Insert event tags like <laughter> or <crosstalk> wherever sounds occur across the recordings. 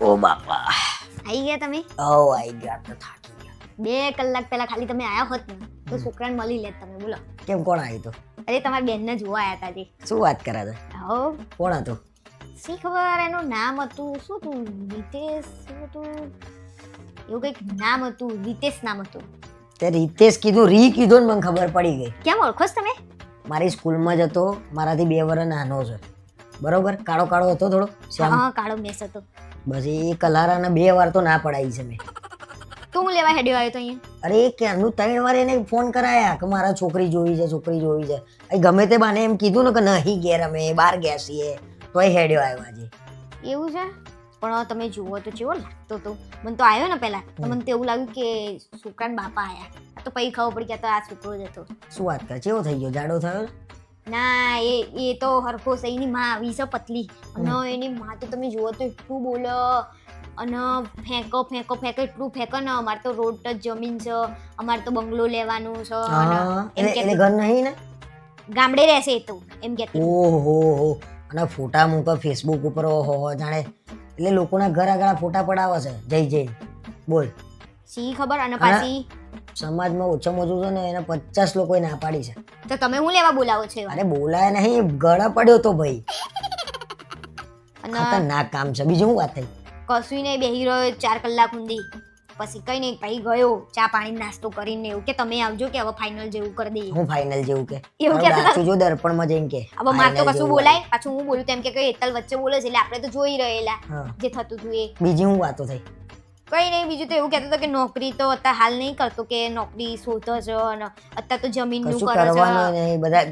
ઓ બાપા આવી ગયા તમે? ઓ આઈ ગયા તો થાકી ગયા. બે કલાક પહેલા ખાલી તમે આયા હોત ને તો છોકરાને મળી લેત તમે બોલો. કેમ કોણ આવ્યું તો? અરે તમારી બેનને જોવા આયા હતા જે શું વાત કરે છે હો કોણ હતું શી ખબર એનું નામ હતું શું હતું? રીતેશ શું હતું? એવું કંઈક નામ હતું રીતેશ નામ હતું. તે રીતેશ કીધું રી કીધું ને મને ખબર પડી ગઈ. કેમ ઓળખો છો તમે? મારી સ્કૂલમાં જ હતો મારાથી બે વર્ષ નાનો છે બરોબર? કાળો કાળો હતો થોડો હા કાળો મેસ હતો. બસ એ કલારાને બે વાર તો ના પડાવી છે મેં. તો હું લેવા હેડ્યો આવ્યો તો અહીંયા? અરે એ ક્યારનું ત્રણ વાર એને ફોન કરાયા કે મારા છોકરી જોઈ છે છોકરી જોવી છે. અહીં ગમે તે બાને એમ કીધું ને કે નહીં ઘેર અમે બહાર ગયા છીએ તોય હેડ્યો આવ્યો આજે. એવું છે? પણ તમે જુઓ તો કેવો લાગતો તો મને તો આવ્યો ને પહેલા. તો મને તો એવું લાગ્યું કે છોકરાના બાપા આયા. તો પછી ખબર પડી કે તો આ છોકરો જ હતો. શું વાત કરે? કેવો થઈ ગયો? જાડો થયો ના એ એ તો હરખો સહીની માં આવી છે પતલી. અને એની માં તો તમે જુઓ તો એટલું બોલો. અને ફેંકો ફેંકો ફેંકો એટલું ફેંકો ને અમારે તો રોડ ટચ જમીન છે. અમારે તો બંગલો લેવાનું છે. એમ કે ઘર નહીં ને? ગામડે રહેશે એ તો એમ કે ઓહો હો. અને ફોટા મૂકો ફેસબુક ઉપર ઓહો હો જાણે. એટલે લોકોના ઘર આગળ ફોટા પડાવે છે. જય જય. બોલ. સી ખબર? અને- પાછી? સમાજમાં ઓછામાં ઓછું છે ને એને પચાસ લોકોએ ના પાડી છે. તો તમે હું લેવા બોલાવો છો એવા? અરે બોલાય નહીં ગળા પડ્યો તો ભાઈ. અને ખતરનાક કામ છે. બીજું શું વાત થઈ? કશું નહીં બેહી રહ્યો ચાર કલાક સુધી પછી કઈ નહીં ભાઈ ગયો. ચા પાણી નાસ્તો કરીને એવું કે તમે આવજો કે હવે ફાઇનલ જેવું કરી દઈએ. હું ફાઇનલ જેવું કે? એવું કે? દાચું જો દર્પણમાં જઈને કે હવે મારે તો final કશું જેવું બોલાય? પાછું હું બોલું તેમ કે કઈ એતલ વચ્ચે બોલે છે એટલે આપણે તો જોઈ રહેલા હા. જે થતું હતું એ. બીજી હું વાતો થઈ? કઈ નહીં બીજું તો એવું કહેતો હતો કે નોકરી તો અત્યારે હાલ નહીં કરતો કે નોકરી શોધો છો અને અત્યારે તો જમીનનું કશું છો. કરવાનું નહીં બધા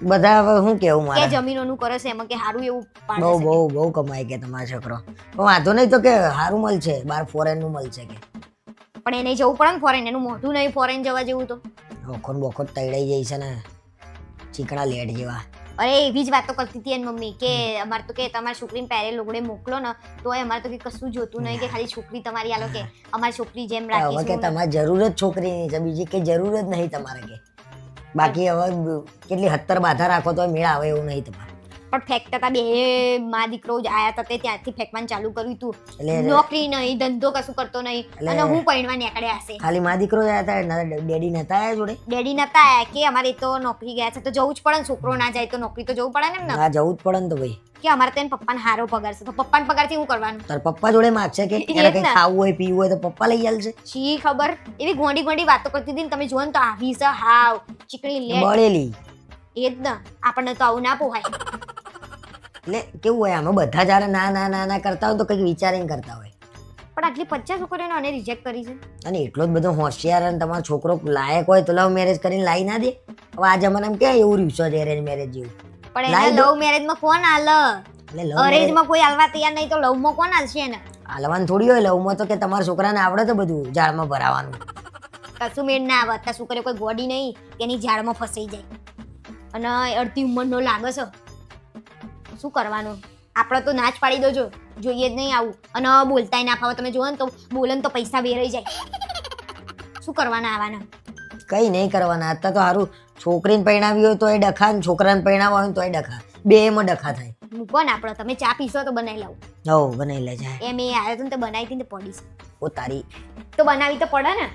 બધા હવે શું કેવું કે મારે? જમીનોનું કરે છે એમાં કે સારું એવું બહુ છે બહુ બહુ કમાય કે તમારો છોકરો. પણ વાંધો નહીં તો કે સારું મળશે બાર ફોરેનનું મળશે કે. પણ એને જવું પડે ને ફોરેન એનું મોઢું નહીં ફોરેન જવા જેવું તો. વખત બખોન તૈડાઈ જાય છે ને ચીકણા લેટ જેવા. અરે એવી જ વાતો કરતી હતી એની મમ્મી કે અમારે તો કે તમારી છોકરીને પહેરે લુગડે મોકલો ને તો અમારે તો કે કશું જોતું નહીં કે ખાલી છોકરી તમારી આલો કે અમારી છોકરી જેમ હવે કે તમારી જરૂરત તમારે જરૂર જ છોકરીની છે બીજી કે જરૂર જ નહીં તમારે કે. બાકી હવે કેટલી હત્તર બાધા રાખો તો મેળ આવે એવું નહીં તમારે. પણ ફેંકતા હતા બે. મા દીકરો જ આયા હતા તે ત્યાંથી ફેંકવાનું ચાલુ કર્યું હતું નોકરી નહીં ધંધો કશું કરતો નહીં. અને હું પૈણવા નીકળ્યા હશે. ખાલી મા દીકરો આયા હતા ડેડી નતા આયા જોડે? ડેડી નતા આયા કે અમારે તો નોકરી ગયા છે તો જવું જ પડે ને છોકરો ના જાય તો નોકરી તો જવું પડે ને એમને હા જવું જ પડે ને તો ભાઈ. કે અમારે તેને પપ્પા પપ્પાને હારો પગાર છે તો પપ્પાને પગારથી હું કરવાનું? તાર પપ્પા જોડે માગશે કે એને કઈ ખાવું હોય પીવું હોય તો પપ્પા લઈ આવશે શી ખબર? એવી ગોંડી ગોંડી વાતો કરતી હતી ને તમે જુઓ ને તો આવી છે હાવ. ચીકણી લે. બળેલી. એ જ ને. આપણને તો આવું ના પોહાય. એટલે કેવું હોય આમાં? બધા જ્યારે ના ના ના ના કરતા હોય તો કંઈક વિચારીને કરતા હોય. પણ આટલી પચાસ છોકરીઓને આને રિજેક્ટ કરી છે? અને એટલો જ બધો હોશિયાર અને તમારો છોકરો લાયક હોય તો લવ મેરેજ કરીને લાવી ના દે? હવે આ જમાનામાં ક્યાં એવું રહ્યું છે અરેન્જ મેરેજ જેવું? પણ એના લવ મેરેજમાં કોણ હાલ? એટલે લવ અરેન્જમાં કોઈ હાલવા તૈયાર નહીં તો લવમાં કોણ હાલશે ને હાલવાનું થોડી હોય લવમાં તો કે તમારા છોકરાને આવડે તો બધું ઝાડમાં ભરાવાનું. કશું મેળ ના આવે. અત્યારે છોકરીઓ કોઈ ગોડી નહીં એની ઝાડમાં ફસાઈ જાય. અને અડધી ઉંમરનો લાગે છે. શું કરવાનું? આપણે તો નાચ પાડી દેજો. જોઈએ જ નહીં આવું. અને બોલતાય ના ફાવે. તમે જુઓ ને તો બોલે તો પૈસા વેરાઈ જાય. શું કરવાના આવવાના કઈ નહીં કરવાના. અત્યારે તો સારું છોકરીને પરણાવી હોય તો એ ડખા ને છોકરાને પરણાવવા હોય તો એ ડખા. બે એમાં ડખા થાય. મૂકો ને આપણે. તમે ચા પીશો તો બનાવી લાવું. હો બનાવી લે જાય એમ એ આવ્યો તો બનાવી હતી ને તો પડી છે. ઓ તારી. તો બનાવી તો પડે ને.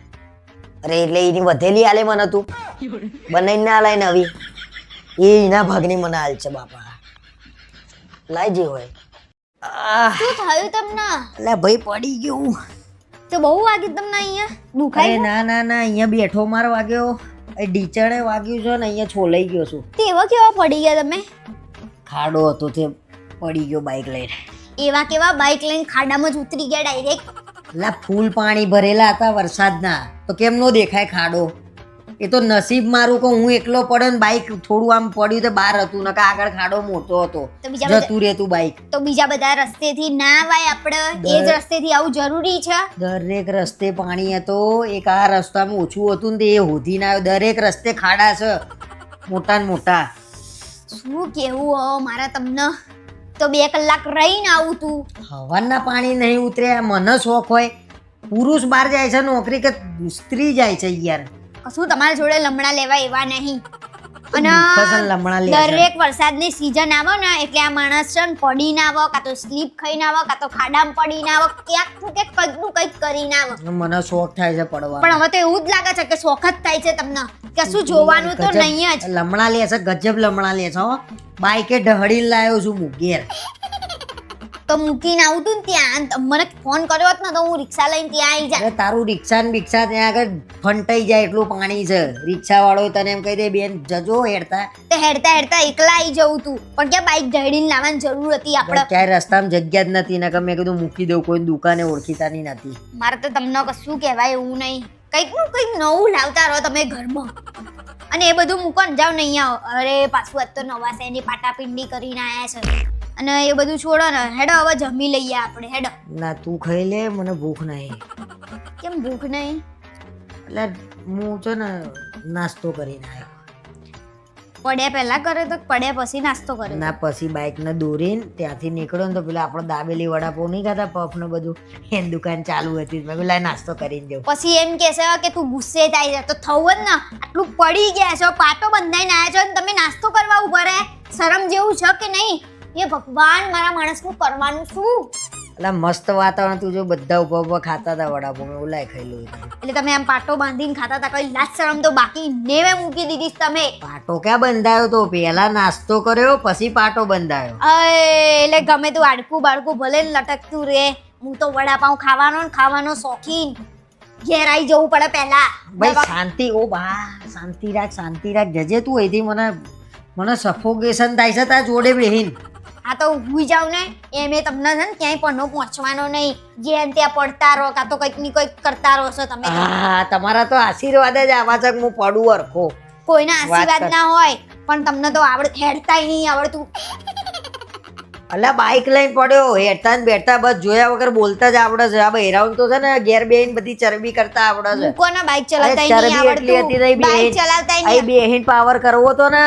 અરે એટલે એની વધેલી આલે મને તું. બનાવીને ના લાય નવી એ એના ભાગની મને હાલ છે બાપા. લાઈ જે હોય. આહ, શું થયું તમને? એટલે ભાઈ પડી ગયું. તો બહુ વાગ્યું તમને અહીંયા? અરે દુખાય ના ના ના અહીંયા બેઠો માર વાગ્યો. એ ડીચણે વાગ્યું છે ને અહીંયા છોલાઈ ગયો છું. તેવા કેવા પડી ગયા તમે? ખાડો હતો તે પડી ગયો બાઇક લઈને. એવા કેવા બાઇક લઈને ખાડામાં જ ઉતરી ગયા ડાયરેક્ટ લા ફૂલ પાણી ભરેલા હતા વરસાદના. તો કેમ નો દેખાય ખાડો? એ તો નસીબ મારું કે હું એકલો પડ્યો ને બાઇક થોડું આમ પડ્યું તો બહાર હતું નકા આગળ ખાડો મોટો હતો. જતું રહેતું બાઇક તો બીજા બધા રસ્તેથી ના વાય આપણે? એ જ રસ્તેથી આવું જરૂરી છે? દરેક રસ્તે પાણી હતો એક આ રસ્તામાં ઓછું હતું ને તે એ હોધી ના આવ્યો. દરેક રસ્તે ખાડા છે મોટા ને મોટા. શું કેવું હો મારા તમને? તો બે કલાક રહીને આવું તું. હવાના પાણી નહીં ઉતરે આ મને શોખ હોય. પુરુષ બહાર જાય છે નોકરી કે સ્ત્રી જાય છે યાર. કશું તમારા જોડે લમણા લેવા એવા નહીં. અને ને. દરેક વરસાદની સીઝન આવે ને એટલે આ માણસ છે ને પડીને આવે કાં તો સ્લીપ ખાઈને આવે કાં તો ખાડામાં પડીને આવે ક્યાંકનું ક્યાંક કંઈકનું કંઈક કરીને આવે. મને શોખ થાય છે પડવા પણ હવે તો એવું જ લાગે છે કે શોખ જ થાય છે તમને. કશું જોવાનું તો નહીં જ. લમણા લે છે ગજબ લમણા લે છે હો. બાઈકે ઢહડી લાવ્યો છું હું ઘેર તો મૂકીને આવું તું ને ત્યાં. અને મને ફોન કર્યો હોત ને તો હું રિક્ષા લઈને ત્યાં આવી જાય અરે તારું રિક્ષા ને બિક્ષા ત્યાં આગળ ફંટાઈ જાય એટલું પાણી છે. રિક્ષા વાળો તને એમ કહી દે બેન જજો હેડતા. તે હેડતા હેડતા એકલા આવી જવું તું. પણ ક્યાં બાઈક ઢળીને લાવવાની જરૂર હતી આપણે? ક્યાંય રસ્તામાં જગ્યા જ નથી. ને મેં કીધું મૂકી દઉં કોઈ દુકાને ઓળખીતાની નથી. મારે તો તમને કશું કહેવાય એવું નહીં. કંઈકનું કંઈક નવું લાવતા રહો તમે ઘરમાં. અને એ બધું મૂકવાનું જાવ નહીં આવો અરે પાછું આજ તો નવા સેની પાટાપિંડી કરીને આવ્યા છે. અને એ બધું છોડો ને હેડો હવે જમી લઈએ આપણે હેડો. ના તું ખાઈ લે મને ભૂખ નહીં. કેમ ભૂખ નહીં? એટલે હું છે ને નાસ્તો કરીને આવ્યો પડ્યા પહેલા કરે તો પડ્યા પછી નાસ્તો કરે ના પછી બાઇકને દોરીને ત્યાંથી નીકળ્યો ને તો પેલા આપણો દાબેલી વડાપાઉં નહીં ખાતા પફ ને બધું. એની દુકાન ચાલુ હતી મેં પેલા નાસ્તો કરીને જવું પછી એમ કહેશે કે તું ગુસ્સે થાય છે. તો થવું જ ને આટલું પડી ગયા છો પાટો બંધાઈને આવ્યા છો ને તમે નાસ્તો કરવા ઊભા રહે શરમ જેવું છે કે નહીં? એ ભગવાન મારા માણસનું કરવાનું શું? એટલે મસ્ત વાતાવરણ તું જો બધા ઊભા ઊભા ખાતા હતા વડાપાઉં મેં ઓલાય ખાઈ એટલે તમે આમ પાટો બાંધીને ખાતા હતા કઈ લાજ શરમ તો બાકી નેવે મૂકી દીધી તમે. પાટો ક્યાં બંધાયો તો? પેલા નાસ્તો કર્યો પછી પાટો બંધાયો. એટલે ગમે તું આડકું બાળકું ભલે લટકતું રે હું તો વડાપાઉં ખાવાનો ને ખાવાનો શોખીન. ઘેર આવી જવું પડે પહેલા. ભાઈ શાંતિ ઓ બા શાંતિ રાખ શાંતિ રાખ. જજે તું અહીંથી મને મને સફોકેશન થાય છે તારા જોડે બેહીન. આ તો હુઈ જાવ ને એમે તમને છે ને ક્યાંય પણ પહોંચવાનો નહીં. જેમ ત્યાં પડતા રહો કાં તો કંઈકની કંઈક કરતા રહો છો તમે. હા તમારા તો આશીર્વાદ જ આવા છે હું પડું અરખો કોઈના આશીર્વાદ ના હોય પણ તમને તો આવડ હેડતાય નહીં આવડતું. અલા બાઇક લઈને પડ્યો હેઠતા ને બેઠતા બસ જોયા વગર બોલતા જ આવડે છે. આ બહેરાઉન તો છે ને ઘેર બેહીન બધી ચરબી કરતા આવડે છે. કોના બાઇક ચલાવતા નહીં આવડતું. બાઇક ચલાવતા નહીં બેહીન. પાવર કરવો તો ને.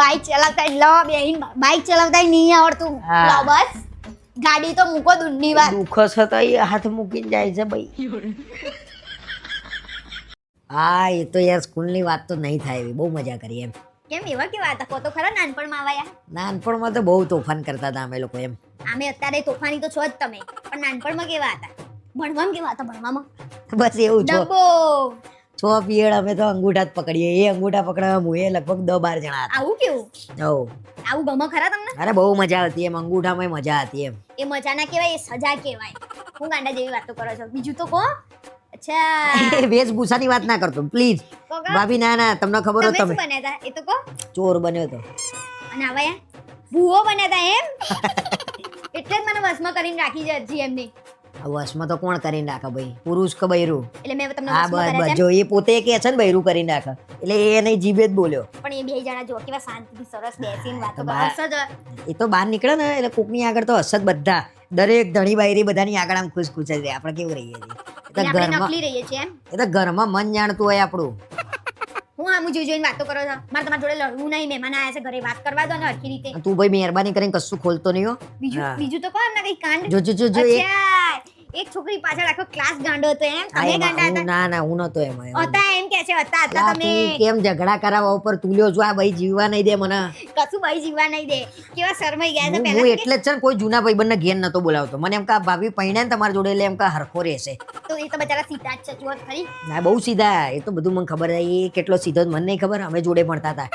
બાઇક ચલાવતા લો બેહીન બાઇક ચલાવતા નહીં આવડતું. હા. લો બસ. ગાડી તો મૂકો દૂરની વાત. દુઃખ છે તો એ હાથ મૂકીને જાય છે ભાઈ. હા એ તો યાર સ્કૂલની વાત તો નહીં થાય એવી બહુ મજા કરી એમ. કેમ એવા કેવા હતા? કહો તો ખરા નાનપણમાં આવ્યા? નાનપણમાં તો બહુ તોફાન કરતા હતા અમે લોકો એમ. આમે અત્યારે તોફાની તો છો જ તમે પણ નાનપણમાં કેવા હતા? ભણવામાં કેવા હતા ભણવામાં? બસ એવું છો. ડબ્બો. છ પિયડ અમે તો અંગૂઠા જ પકડીએ. એ અંગૂઠા પકડવા હું એ લગભગ દસ બાર જણા આવું કેવું? ઓ આવું ગમે ખરા તમને? અરે બહુ મજા આવતી એમ. અંગૂઠામાં મજા હતી એમ. એ મજા ના કહેવાય એ સજા કહેવાય. હું ગાંડા જેવી વાતો કરો છો. બીજું તો કહો. અચ્છા. <laughs> વેશભૂષાની વાત ના કરતો. પ્લીઝ. ભાભી ના ના તમને ખબર હોય તમે બન્યા હતા? એ તો કહો. ચોર બન્યો તો અને આવા ભૂવો બન્યા હતા એમ? <laughs> એટલે જ મને વસમાં કરીને રાખી છે હજી એમની વશમાં તો કોણ કરી નાખે ભાઈ? પુરુષ કે બૈરું? એટલે મેં તમને હા બસ બસ. જો એ પોતે કે છે ને બૈરું કરી નાખે. એટલે એ નહીં જીભે જ બોલ્યો. પણ એ બે જણા જો કેવા શાંતિથી સરસ બેસીને વાતો કરે. એ તો બહાર નીકળે ને એટલે કોકની આગળ તો હસત બધા. દરેક ધણી બાયરી બધાની આગળ આમ ખુશ ખુશ રહે. આપણે કેવું રહીએ છીએ? ઘરમાં નકલી રહીએ છીએ એમ? એ તો ઘરમાં મન જાણતું હોય આપણું. હું આમ જોઈ જોઈને વાતો કરો છો? મારે તમારા જોડે લડવું નહીં. મહેમાન આયા છે ઘરે વાત કરવા દો ને હરખી રીતે. તું ભાઈ મહેરબાની કરીને કશું ખોલતો નહીં હો. બીજું બીજું તો કહો એમના કઈ કાંડ જો જો જો જો એક છોકરી પાછળ આખો ક્લાસ ગાંડો હતો એમ. તમે ગાંડા હતા ના ના હું નતો એમાં. હતા. એમ કે છે હતા હતા તમે. કેમ ઝઘડા કરાવવા ઉપર તુલ્યો છું? આ ભાઈ જીવવા નહીં દે મને. કશું ભાઈ જીવવા નહીં દે. કેવા શરમાઈ ગયા છે પહેલા હું એટલે જ છે કોઈ જૂના ભાઈબંધને ઘેર નતો બોલાવતો. મને એમ કે ભાભી પૈણે ને તમારા જોડે એટલે એમ કે હરખો રહેશે. તો એ તો બચારા સીધા જ છે જુઓ ખરી ના બહુ સીધા. એ તો બધું મને ખબર એ કેટલો સીધો મને નહીં ખબર. અમે જોડે ભણતા હતા.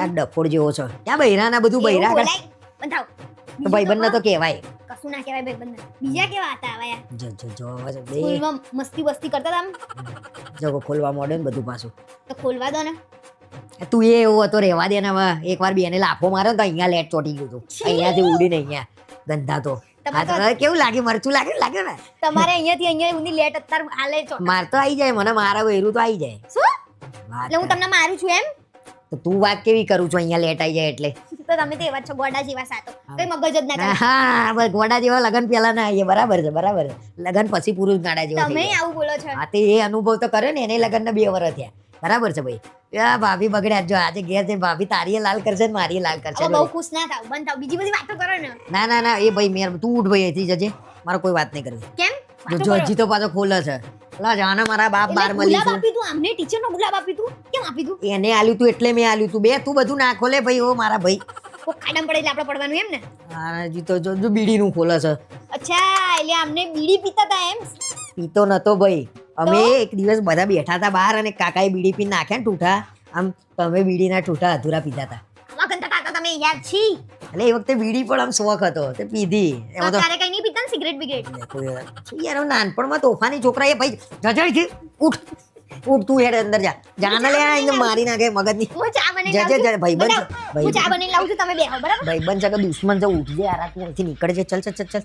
આ ડફોડ જેવો છે. ક્યાં બૈરા ના બધું બૈરા બંધાવ. તો ભાઈબંધને તો કહેવાય. કશું કહેવાય ભાઈ ભાઈબંધ બીજા કેવા હતા આવા યાર જો જો જો હવે બે. સ્કૂલમાં મસ્તી બસ્તી કરતા હતા જો ખોલવા મોડે ને બધું પાછું. તો ખોલવા દો ને. તું એ એવો હતો રેવા દે ને હવે. એકવાર બેને લાફો માર્યો તો અહીંયા લેટ ચોટી ગયું હતું અહીંયાથી ઉડીને અહીંયા ગંધા તો. તો કેવું લાગે મરચું લાગે લાગે ને? તમારે અહીંયાથી અહીંયા ઊંધી લેટ અત્યારે હાલે છો માર તો આવી જાય મને મારા વેરું તો આવી જાય. શું? એટલે હું તમને મારું છું એમ? તો તું વાત કેવી કરું છું અહીંયા લેટ આવી જાય એટલે? તો તમે તો એવા છો ગોડા જેવા સાતો કઈ મગજ જ ના હા ગોડા જેવા લગન પહેલા ના આવીએ બરાબર છે બરાબર છે. લગન પછી પુરુષ ગાડા જેવા તમે આવું બોલો છો. હા તે એ અનુભવ તો કર્યો ને એને લગન બે વર્ષ થયા. બરાબર છે ભાઈ? આ ભાભી બગડ્યા જો આજે ઘેર છે ભાભી તારીએ લાલ કરશે ને મારીએ લાલ કરશે બહુ ખુશ ના થાવ બંધ થાવ. બીજી બધી વાતો કરો ને. ના ના ના એ ભાઈ મેર તું ઉઠ ભાઈ અહીંથી જજે. મારો કોઈ વાત નહીં કરવી. કેમ? જો. હજી તો પાછો ખોલે છે. લા જાને મારા બાપ બાર મળી ગુલાબ આપી તું આમને ટીચરનો ગુલાબ આપી તું? કેમ આપી તું? એને આલ્યું તું એટલે મેં આલ્યું તું. બે તું બધું ના ખોલે ભાઈ ઓ મારા ભાઈ. કોક ખાડામાં પડે એટલે આપણે પડવાનું એમ ને? હા હજી તો જો જો બીડીનું ખોલે છે. અચ્છા એટલે આમને બીડી પીતા હતા એમ? પીતો નતો ભાઈ. અમે એક દિવસ બધા બેઠા હતા બહાર અને કાકાએ બીડી પી નાખે ને ઠૂઠા. આમ તમે બીડીના ઠૂઠા અધૂરા પીતા હતા કાકા તમે યાદ છી. એટલે એ વખતે બીડી પણ આમ શોખ હતો તે પીધી. એમાં તો સિગરેટ બિગરેટ યાર નાનપણમાં તોફાની છોકરા એ ભાઈ જજડથી ઉઠ ઉઠ તું હેડ અંદર જા. જાન લે એને મારી નાખે મગજની. હું ચા બની જજે જા, ભાઈ બન. હું ચા બની લાવું છું તમે બેહો બરાબર? ભાઈ બન કે દુશ્મન જો ઉઠ જે આરા તું અહીંથી નીકળ જે ચલ ચલ ચલ ચલ.